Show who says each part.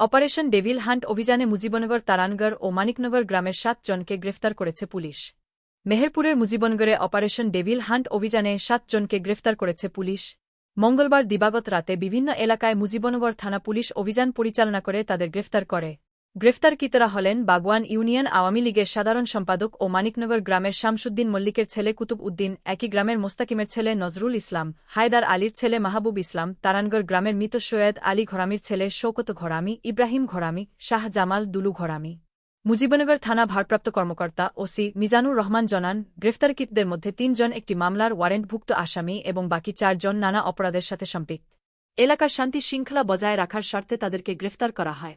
Speaker 1: Operation devil hunt অভিযানে মুজিবনগর তারানগর ও মানিকনগর গ্রামের সাতজনকে গ্রেফতার করেছে পুলিশ। মেহেরপুরের মুজিবনগরে অপারেশন ডেভিল হান্ট অভিযানে সাতজনকে গ্রেফতার করেছে পুলিশ। মঙ্গলবার দিবাগত রাতে বিভিন্ন এলাকায় মুজিবনগর থানা পুলিশ অভিযান পরিচালনা করে তাদের গ্রেফতার করে। গ্রেফতারকৃতরা হলেন বাগওয়ান ইউনিয়ন আওয়ামী লীগের সাধারণ সম্পাদক ও মানিকনগর গ্রামের শামসুদ্দিন মল্লিকের ছেলে কুতুব উদ্দিন, একই গ্রামের মোস্তাকিমের ছেলে নজরুল ইসলাম, হায়দার আলীর ছেলে মাহবুব ইসলাম তারানগড় গ্রামের মৃত সৈয়দ আলী ঘরামির ছেলে শৌকত ঘরামি, ইব্রাহিম ঘরামি, শাহ জামাল দুলু ঘরামি। মুজিবনগর থানা ভারপ্রাপ্ত কর্মকর্তা ওসি মিজানুর রহমান জানান, গ্রেফতারকৃতদের মধ্যে তিনজন একটি মামলার ওয়ারেন্টভুক্ত আসামি এবং বাকি চারজন নানা অপরাধের সাথে সম্পৃক্ত। এলাকার শান্তি শৃঙ্খলা বজায় রাখার স্বার্থে তাদেরকে গ্রেফতার করা হয়।